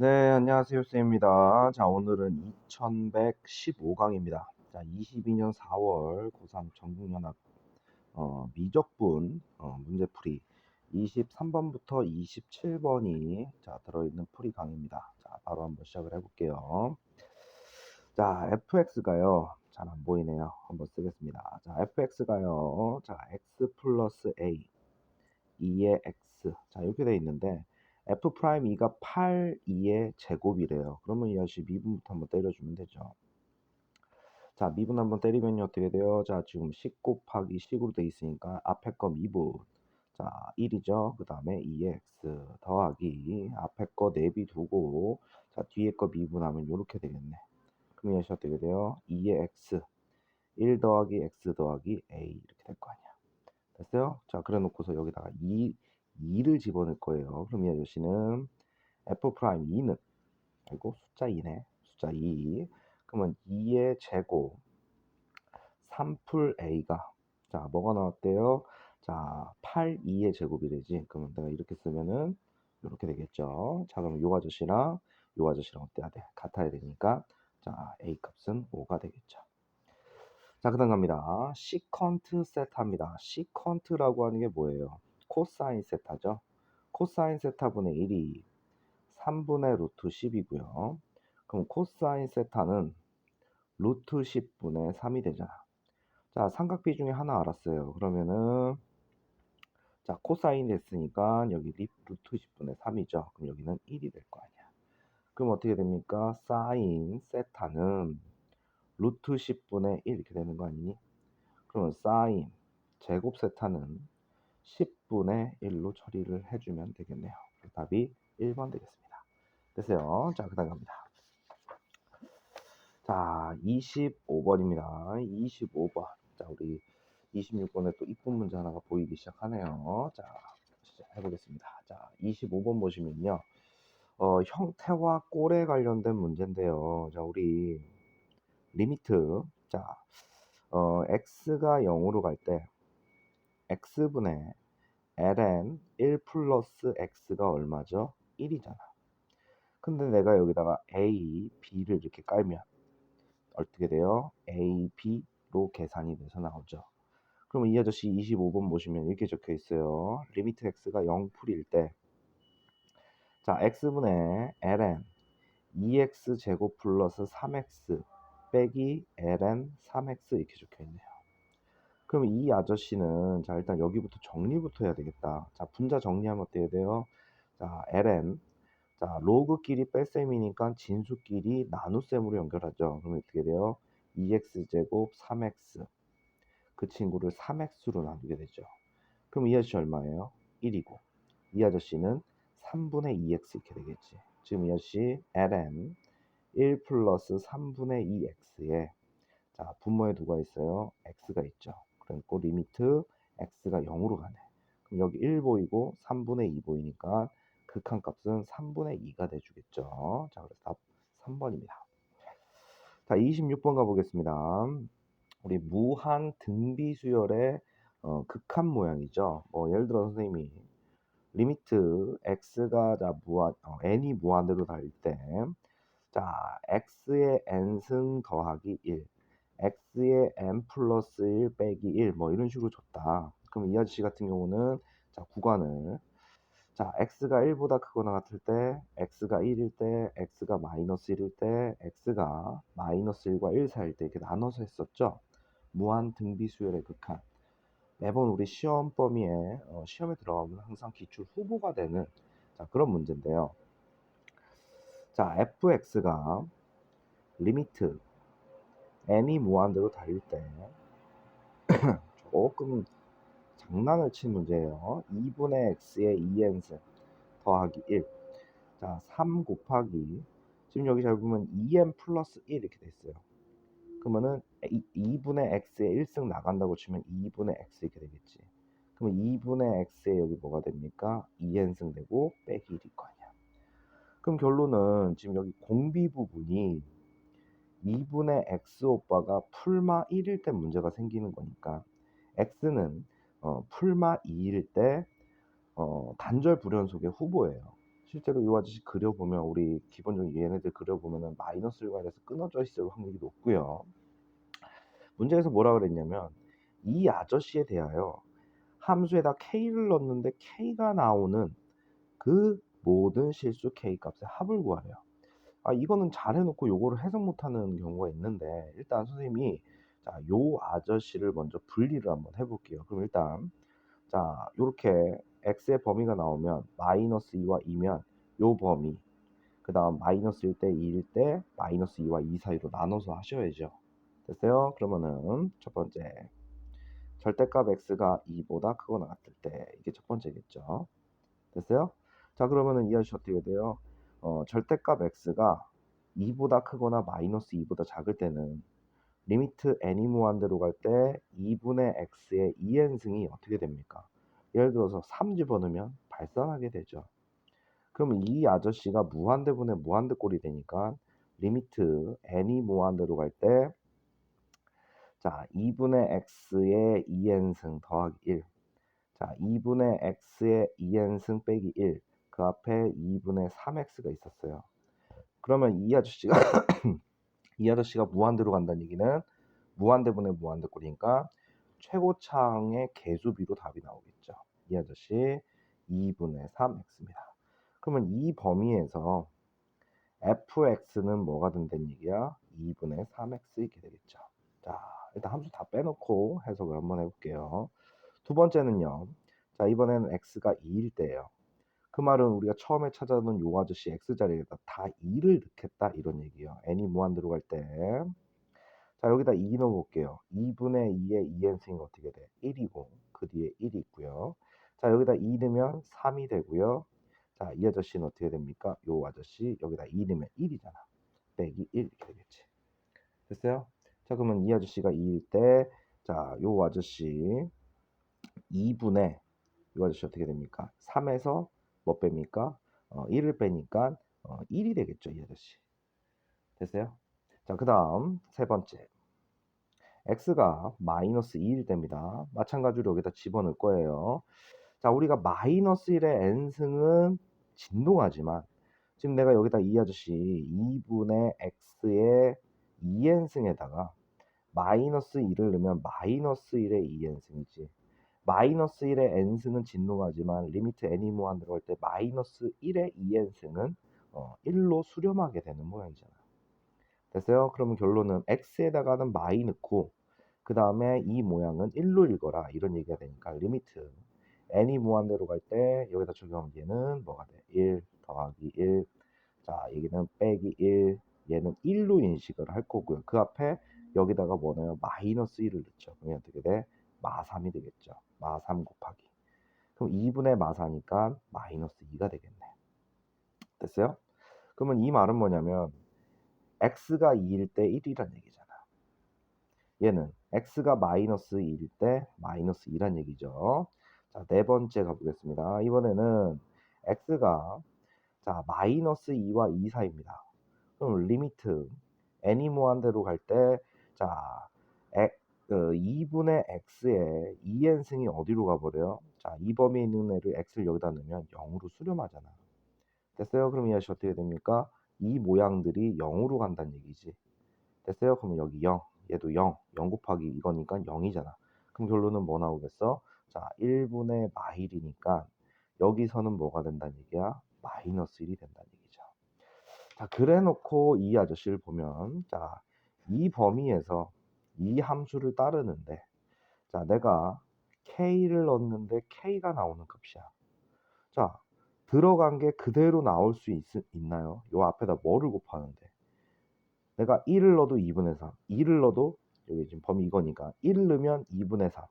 네, 안녕하세요, 쌤입니다. 자, 오늘은 2115강입니다. 자, 22년 4월 고3 전국연합 어, 미적분 어, 문제풀이 23번부터 27번이 자, 들어있는 풀이 강입니다. 자, 바로 한번 시작을 해볼게요. 자, fx가요. 잘 안 보이네요. 한번 쓰겠습니다. 자, fx가요. 자, x 플러스 a 2의 x. 자, 이렇게 돼 있는데 f 프라임 2가 8, 2의 제곱이래요. 그러면 이 아저씨 미분부터 한번 때려주면 되죠. 자, 미분 한번 때리면 어떻게 돼요? 자, 지금 10 곱하기 10으로 돼 있으니까 앞에 거 미분. 자, 1이죠. 그 다음에 2x 더하기 앞에 거 내비 두고 자, 뒤에 거 미분하면 이렇게 되겠네. 그럼 이 아저씨 어떻게 돼요? 2의 x 1 더하기 x 더하기 a 이렇게 될 거 아니야. 됐어요? 자, 그래 놓고서 여기다가 2, 2를 집어넣을 거예요. 그럼 이 아저씨는 f 프라임 2는 아이고 숫자 2네. 숫자 2. 그러면 2의 제곱 3풀 a가 자, 뭐가 나왔대요? 자, 8, 2의 제곱이래지. 그러면 내가 이렇게 쓰면은 이렇게 되겠죠. 자, 그럼 요 아저씨랑 요 아저씨랑 어때야 돼? 같아야 되니까 자, a 값은 5가 되겠죠. 자, 그 다음 갑니다. 시컨트 세타입니다. 시컨트라고 하는 게 뭐예요? 코사인 세타죠. 코사인 세타분의 1이 3분의 루트 10이고요. 그럼 코사인 세타는 루트 10분의 3이 되잖아. 자, 삼각비 중에 하나 알았어요. 그러면은 자, 코사인 됐으니까 여기 리- 루트 10분의 3이죠. 그럼 여기는 1이 될 거 아니야. 그럼 어떻게 됩니까? 사인 세타는 루트 10분의 1 이렇게 되는 거 아니니? 그러면 사인 제곱 세타는 10분의 1로 처리를 해주면 되겠네요. 답이 1번 되겠습니다. 됐어요. 자, 그 다음 갑니다. 자, 25번입니다. 25번. 자, 우리 26번에 또 이쁜 문제 하나가 보이기 시작하네요. 자, 시작해보겠습니다. 자, 25번 보시면요. 어, 형태와 꼴에 관련된 문제인데요. 자, 우리 리미트. 자, 어, x가 0으로 갈 때 x분의 ln 1 플러스 x가 얼마죠? 1이잖아. 근데 내가 여기다가 a, b를 이렇게 깔면 어떻게 돼요? a, b로 계산이 돼서 나오죠. 그러면 이 아저씨 25번 보시면 이렇게 적혀 있어요. 리미트 x가 0풀일 때 자, x분의 ln 2x 제곱 플러스 3x 빼기 ln 3x 이렇게 적혀 있네요. 그럼 이 아저씨는 자 일단 여기부터 정리부터 해야 되겠다. 자 분자 정리하면 어떻게 돼요? 자 ln 자 로그끼리 뺄셈이니까 진수끼리 나눗셈으로 연결하죠. 그럼 어떻게 돼요? 2x 제곱 3x 그 친구를 3x로 나누게 되죠. 그럼 이 아저씨 얼마예요? 1이고 이 아저씨는 3분의 2x 이렇게 되겠지. 지금 이 아저씨 ln 1 플러스 3분의 2x에 자 분모에 누가 있어요? x가 있죠. 그리고 리미트 x가 0으로 가네. 그럼 여기 1 보이고 3분의 2 보이니까 극한 값은 3분의 2가 돼주겠죠. 자, 그래서 답 3번입니다. 자, 26번 가보겠습니다. 우리 무한 등비 수열의 어, 극한 모양이죠. 뭐 예를 들어 선생님이 리미트 x가 자 무한 어, n이 무한대로 달릴 때, 자 x의 n승 더하기 1, x의 n 플러스 1 빼기 1, 뭐 이런 식으로 줬다. 그럼 이 아저씨 같은 경우는 자 구간을 자 x가 1보다 크거나 같을 때, x가 1일 때, x가 마이너스 1일 때, x가 마이너스 1과 1 사이일 때 이렇게 나눠서 했었죠. 무한 등비 수열의 극한. 매번 우리 시험 범위에 어, 시험에 들어가면 항상 기출 후보가 되는 자, 그런 문제인데요. 자, fx가 리미트 n이 무한대로 달릴 때 조금 장난을 친 문제예요. 2분의 x의 2n승 더하기 1. 자, 3 곱하기 지금 여기 잘 보면 2n 플러스 1 이렇게 됐어요. 그러면은 2 분의 x에 1승 나간다고 치면 2분의 x 이렇게 되겠지. 그러면 2분의 x에 여기 뭐가 됩니까? 2n승 되고 빼기 1일 거 아니야. 그럼 결론은 지금 여기 공비 부분이 2분의 x 오빠가 풀마 1일 때 문제가 생기는 거니까 x는 어, 풀마 2일 때 어, 단절 불연속의 후보예요. 실제로 이 아저씨 그려보면 우리 기본적인 얘네들 그려보면은 마이너스 일관에서 끊어져 있을 확률이 높고요. 문제에서 뭐라 그랬냐면 이 아저씨에 대하여 함수에다 k를 넣었는데 k가 나오는 그 모든 실수 k 값의 합을 구하래요. 아 이거는 잘 해놓고 요거를 해석 못하는 경우가 있는데 일단 선생님이 자 요 아저씨를 먼저 분리를 한번 해볼게요. 그럼 일단 자 요렇게 x의 범위가 나오면 마이너스 2와 2면 요 범위 그 다음 마이너스 1때 2일 때 마이너스 2와 2 사이로 나눠서 하셔야죠. 됐어요? 그러면은 첫 번째 절대값 x가 2보다 크거나 같을 때 이게 첫 번째겠죠. 됐어요? 자 그러면은 이 아저씨 어떻게 돼요? 어, 절대값 x가 2보다 크거나 마이너스 2보다 작을 때는 리미트 n이 무한대로 갈 때 2분의 x의 2n승이 어떻게 됩니까? 예를 들어서 3 집어넣으면 발산하게 되죠. 그러면 이 아저씨가 무한대분의 무한대 꼴이 되니까 리미트 n이 무한대로 갈 때 자, 2분의 x의 2n승 더하기 1. 자, 2분의 x의 2n승 빼기 1. 그 앞에 2분의 3x가 있었어요. 그러면 이 아저씨가 이 아저씨가 무한대로 간다는 얘기는 무한대분의 무한대꼴이니까 최고차항의 개수비로 답이 나오겠죠. 이 아저씨 2분의 3x입니다. 그러면 이 범위에서 fx는 뭐가 된다는 얘기야? 2분의 3x 이렇게 되겠죠. 자, 일단 함수 다 빼놓고 해석을 한번 해볼게요. 두 번째는요. 자, 이번에는 x가 2일 때예요. 그 말은 우리가 처음에 찾아놓은 요 아저씨 x자리에다 다 2를 넣겠다 이런 얘기예요. n이 무한 들어갈 때. 자, 여기다 2 넣어볼게요. 2분의 2의 2n승이 어떻게 돼? 1이고 그 뒤에 1이 있고요. 자, 여기다 2 넣으면 3이 되고요. 자, 이 아저씨는 어떻게 됩니까? 요 아저씨 여기다 2 넣으면 1이잖아. 빼기 1 이렇게 되겠지. 됐어요? 자, 그러면 이 아저씨가 2일 때, 자, 요 아저씨 2분의 이 아저씨 어떻게 됩니까? 3에서 뭐 뺍니까? 어, 1을 빼니까 어, 1이 되겠죠, 이 아저씨. 됐어요? 자, 그 다음 세 번째. x가 마이너스 2일 때입니다. 마찬가지로 여기다 집어넣을 거예요. 자, 우리가 마이너스 1의 n승은 진동하지만 지금 내가 여기다 이 아저씨 2분의 x의 2n승에다가 마이너스 1을 넣으면 마이너스 1의 2n승이지. 마이너스 1의 n승은 진동하지만 리미트 n이 무한 들어갈 때 마이너스 1의 2n승은 어, 1로 수렴하게 되는 모양이잖아. 됐어요? 그러면 결론은 x에다가는 마이 넣고 그 다음에 이 모양은 1로 읽어라 이런 얘기가 되니까 리미트 n이 무한대로 갈 때 여기다 적용하면 얘는 뭐가 돼? 1 더하기 1. 자, 여기는 빼기 1. 얘는 1로 인식을 할 거고요. 그 앞에 여기다가 뭐냐면 마이너스 1을 넣죠. 그러면 어떻게 돼? 마3이 되겠죠. 마3 곱하기. 그럼 2분의 마4니까 마이너스 2가 되겠네. 됐어요? 그러면 이 말은 뭐냐면 x가 2일 때 1이란 얘기잖아. 얘는 x가 마이너스 2일 때 마이너스 2란 얘기죠. 자, 네 번째 가보겠습니다. 이번에는 x가 자, 마이너스 2와 2 사이입니다. 그럼 리미트 n이 무한대로 갈 때 자, 에, 그 2분의 x의 2n승이 어디로 가버려요? 자, 이 범위에 있는 애를 x를 여기다 넣으면 0으로 수렴하잖아. 됐어요? 그럼 이 아저씨 어떻게 됩니까? 이 모양들이 0으로 간다는 얘기지. 됐어요? 그러면 여기 0, 얘도 0, 0 곱하기 이거니까 0이잖아. 그럼 결론은 뭐 나오겠어? 자, 1분의 마일이니까 여기서는 뭐가 된다는 얘기야? 마이너스 1이 된다는 얘기죠. 자, 그래 놓고 이 아저씨를 보면 자, 이 범위에서 이 함수를 따르는데 자, 내가 k를 넣었는데 k가 나오는 값이야. 자, 들어간 게 그대로 나올 수 있, 있나요? 요 앞에다 뭐를 곱하는데 내가 1을 넣어도 2분의 3, 2를 넣어도 여기 지금 범위 이거니까 1 넣으면 2분의 3,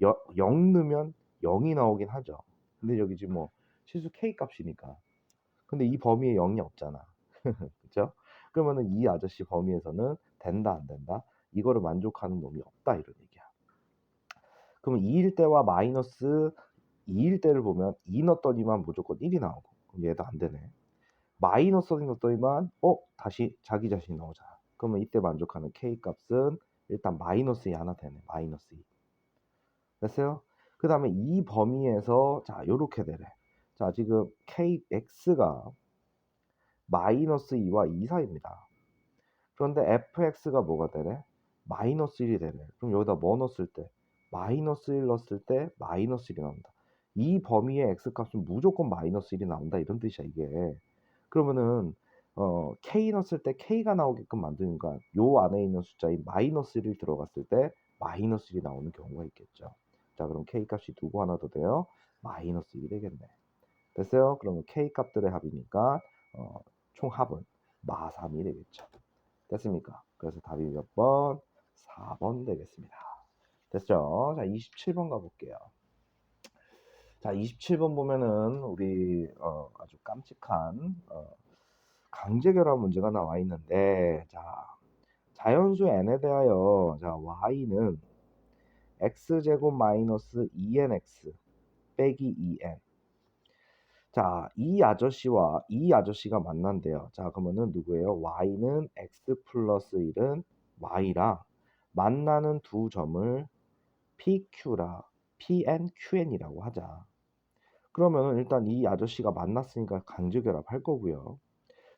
0 넣으면 0이 나오긴 하죠. 근데 여기 지금 뭐 실수 k 값이니까. 근데 이 범위에 0이 없잖아. 그죠? 그러면은 이 아저씨 범위에서는 된다 안 된다? 이거를 만족하는 놈이 없다 이런 얘기야. 그러면 2일 때와 마이너스 2일 때를 보면 2 넣었더니만 무조건 1이 나오고 그럼 얘도 안 되네. 마이너스 1 넣었더니만 어 다시 자기 자신이 나오잖아. 그러면 이때 만족하는 k 값은 일단 마이너스 2 하나 되네. 마이너스 2. 됐어요? 그 다음에 이 범위에서 자 요렇게 되래. 자, 지금 kx가 마이너스 2와 2 사이입니다. 그런데 fx가 뭐가 되래? 마이너스 1이 되래. 그럼 여기다 뭐 넣었을 때? 마이너스 1 넣었을 때 마이너스 1이 나온다. 이 범위의 x 값은 무조건 마이너스 1이 나온다. 이런 뜻이야, 이게. 그러면은 어, k 넣었을 때 k가 나오게끔 만드니까 요 안에 있는 숫자인 마이너스 1이 들어갔을 때 마이너스 1이 나오는 경우가 있겠죠. 자, 그럼 k 값이 누구 하나 더 돼요? 마이너스 1이 되겠네. 됐어요? 그러면 k 값들의 합이니까 어, 총 합은 마3이 되겠죠. 됐습니까? 그래서 답이 몇 번? 4번 되겠습니다. 됐죠? 자, 27번 가볼게요. 자, 27번 보면은 우리 어, 아주 깜찍한 어, 강제 결합 문제가 나와 있는데 자, 자연수 n에 대하여 자, y는 x제곱 마이너스 2nx 빼기 2n 자, 이 아저씨와 이 아저씨가 만난대요. 자, 그러면은 누구예요? y는 x 플러스 1은 y랑 만나는 두 점을 pq라 pn, qn이라고 하자. 그러면은 일단 이 아저씨가 만났으니까 강제 결합할 거고요.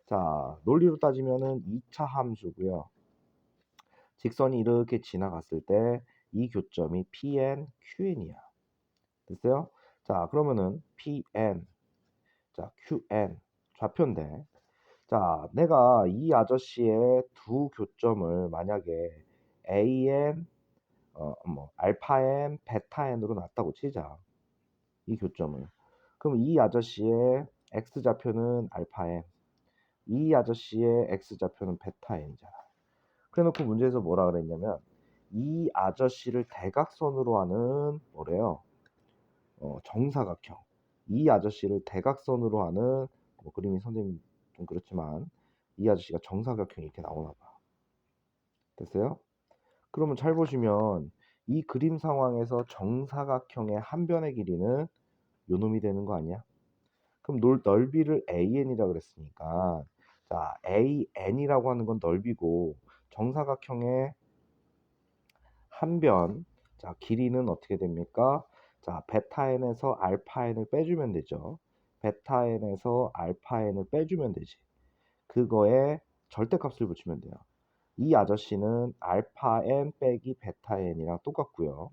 자, 논리로 따지면은 2차 함수고요. 직선이 이렇게 지나갔을 때 이 교점이 pn, qn이야. 됐어요? 자, 그러면은 pn 자, qn 좌표인데 자, 내가 이 아저씨의 두 교점을 만약에 an 어, 뭐 알파 n, 베타 n으로 놨다고 치자. 이 교점을. 그럼 이 아저씨의 x 좌표는 알파 n, 이 아저씨의 x 좌표는 베타 n이잖아. 그래놓고 문제에서 뭐라 그랬냐면 이 아저씨를 대각선으로 하는 뭐래요? 어, 정사각형. 이 아저씨를 대각선으로 하는 뭐 그림이 선생님 좀 그렇지만 이 아저씨가 정사각형이 이렇게 나오나 봐. 됐어요? 그러면 잘 보시면 이 그림 상황에서 정사각형의 한 변의 길이는 요 놈이 되는 거 아니야? 그럼 넓, 넓이를 AN이라 그랬으니까 자 AN이라고 하는 건 넓이고 정사각형의 한 변, 자 길이는 어떻게 됩니까? 자 베타 n에서 알파 n을 빼주면 되죠. 베타 n에서 알파 n을 빼주면 되지. 그거에 절대값을 붙이면 돼요. 이 아저씨는 알파 n 빼기 베타 n이랑 똑같고요.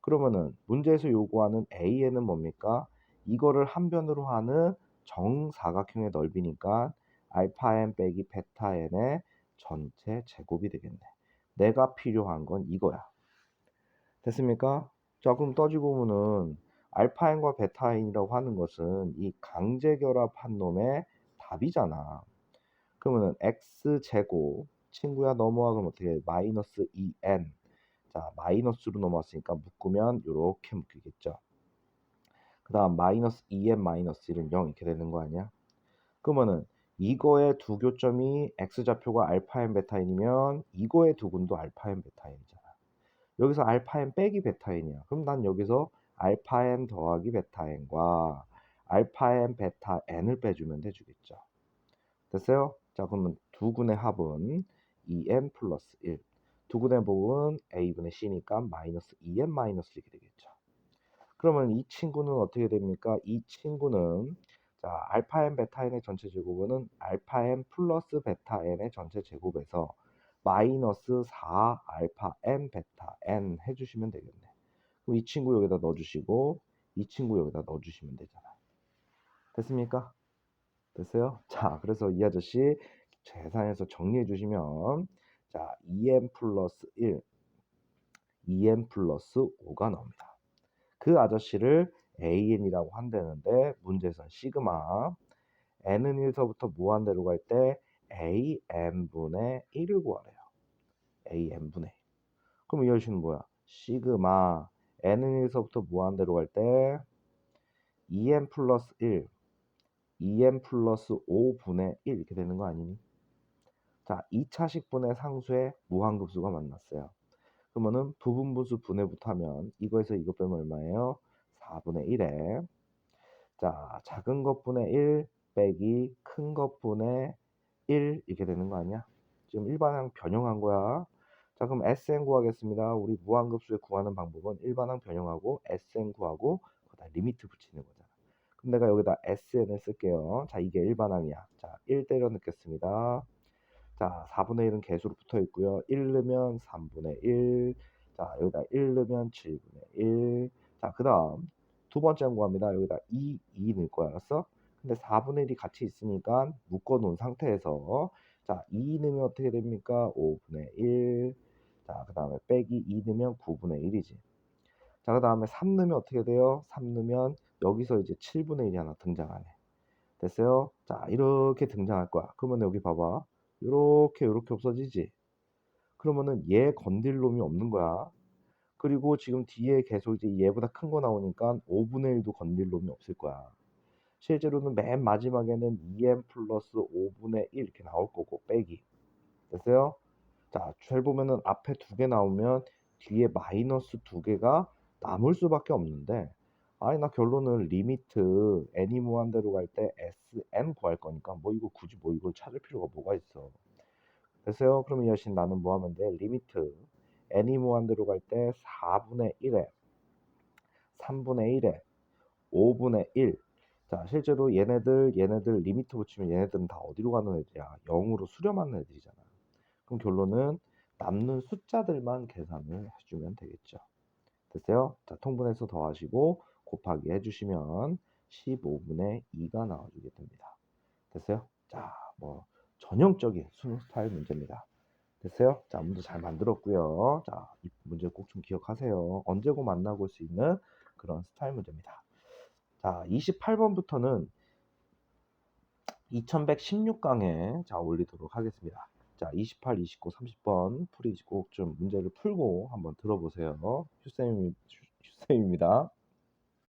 그러면은 문제에서 요구하는 AN은 뭡니까? 이거를 한 변으로 하는 정사각형의 넓이니까 알파 n 빼기 베타 n의 전체 제곱이 되겠네. 내가 필요한 건 이거야. 됐습니까? 자, 그럼 떠지고 보면은 알파 n과 베타 n이라고 하는 것은 이 강제 결합 한 놈의 답이잖아. 그러면은 x 제곱 친구야 넘어와 그럼 어떻게 해? 마이너스 2n 자 마이너스로 넘어왔으니까 묶으면 이렇게 묶이겠죠. 그 다음 마이너스 2n 마이너스 1은 0 이렇게 되는 거 아니야? 그러면은 이거의 두 교점이 x좌표가 알파 n 베타 n이면 이거의 두 군도 알파 n 베타 n이잖아. 여기서 알파 n 빼기 베타 n이야. 그럼 난 여기서 알파 n 더하기 베타 n과 알파 n 베타 n을 빼주면 되주겠죠. 됐어요? 자 그러면 두 군의 합은 2n 플러스 1. 두 군의 복은 a분의 c니까 마이너스 2n 마이너스 이렇게 되겠죠. 그러면 이 친구는 어떻게 됩니까? 이 친구는 자 알파 n 베타 n의 전체 제곱은 알파 n 플러스 베타 n의 전체 제곱에서 마이너스 4 알파 n 베타 n 해주시면 되겠네. 그럼 이 친구 여기다 넣어주시고 이 친구 여기다 넣어주시면 되잖아. 됐습니까? 됐어요? 자, 그래서 이 아저씨 계산해서 정리해 주시면 자 2n 플러스 1, 2n 플러스 5가 나옵니다. 그 아저씨를 an이라고 한다는데 문제에서는 시그마 n은 1서부터 무한대로 갈 때 an분의 1을 구하래요. an분의 1. 그럼 이 아저씨는 뭐야? 시그마 n은 1서부터 무한대로 갈 때 2n 플러스 1 2n 플러스 5분의 1 이렇게 되는 거 아니니? 자, 2차식 분의 상수의 무한급수가 만났어요. 그러면은 부분분수 분해부터 하면 이거에서 이거 빼면 얼마예요? 4분의 1에 자, 작은 것분의 1 빼기 큰 것분의 1 이렇게 되는 거 아니야? 지금 일반항 변형한 거야. 자, 그럼 SN 구하겠습니다. 우리 무한급수에 구하는 방법은 일반항 변형하고 SN 구하고 거기다 리미트 붙이는 거잖아. 그럼 내가 여기다 SN을 쓸게요. 자, 이게 일반항이야. 자, 1 때려 넣겠습니다. 자, 4분의 1은 개수로 붙어 있고요. 1 넣으면 3분의 1. 자, 여기다 1 넣으면 7분의 1. 자, 그 다음 두 번째 구합니다. 여기다 2, 2 넣을 거야. 알았어? 근데 4분의 1이 같이 있으니까 묶어 놓은 상태에서 자, 2 넣으면 어떻게 됩니까? 5분의 1. 자, 그 다음에 빼기 2 넣으면 9분의 1이지. 자, 그 다음에 3 넣으면 어떻게 돼요? 3 넣으면 여기서 이제 7분의 1이 하나 등장하네. 됐어요? 자, 이렇게 등장할 거야. 그러면 여기 봐봐. 요렇게 요렇게 없어지지. 그러면은 얘 건들 놈이 없는 거야. 그리고 지금 뒤에 계속 이제 얘보다 큰 거 나오니까 5분의 1도 건들 놈이 없을 거야. 실제로는 맨 마지막에는 2m 플러스 5분의 1 이렇게 나올 거고 빼기. 됐어요? 자, 잘 보면은 앞에 두 개 나오면 뒤에 마이너스 두 개가 남을 수밖에 없는데 아니 나 결론은 리미트 n이 무한대로 갈 때 sn 구할 거니까 뭐 이거 굳이 뭐 이걸 찾을 필요가 뭐가 있어. 됐어요? 그러면 이 여신 나는 뭐 하면 돼? 리미트 n이 무한대로 갈 때 4분의 1에 3분의 1에 5분의 1. 자, 실제로 얘네들 얘네들 리미트 붙이면 얘네들은 다 어디로 가는 애들이야? 0으로 수렴하는 애들이잖아. 그럼 결론은 남는 숫자들만 계산을 해주면 되겠죠. 됐어요? 자, 통분해서 더하시고 곱하기 해주시면 15분의 2가 나와주게 됩니다. 됐어요? 자, 뭐 전형적인 수능 스타일 문제입니다. 됐어요? 자, 문제 잘 만들었고요. 자, 이 문제 꼭 좀 기억하세요. 언제고 만나볼 수 있는 그런 스타일 문제입니다. 자, 28번부터는 2116강에 자 올리도록 하겠습니다. 자, 28, 29, 30번 풀이 꼭좀 문제를 풀고 한번 들어보세요. 휴쌤이 휴쌤입니다.